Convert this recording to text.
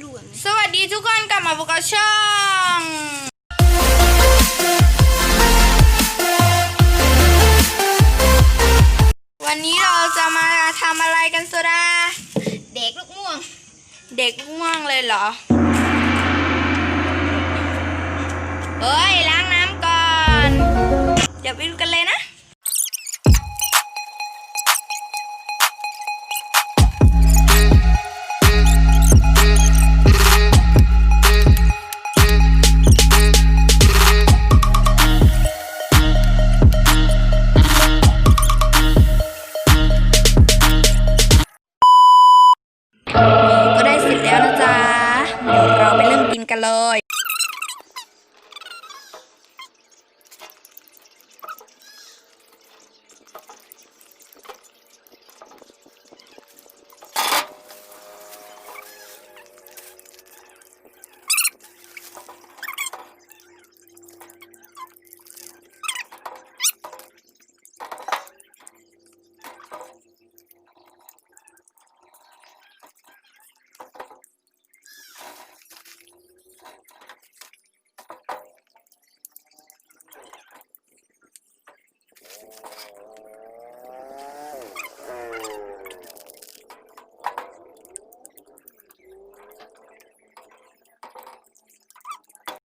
อยู่แบบนี้สวัสดีทุกคนกลับมาพบกับช่องวันนี้เราจะมาทำอะไรกันสุดา เด็กลูกม่วง เด็กลูกม่วงเลยเหรอ ก็ได้เสร็จแล้วนะจ๊ะ เดี๋ยวเราไปเริ่มกินกันเลย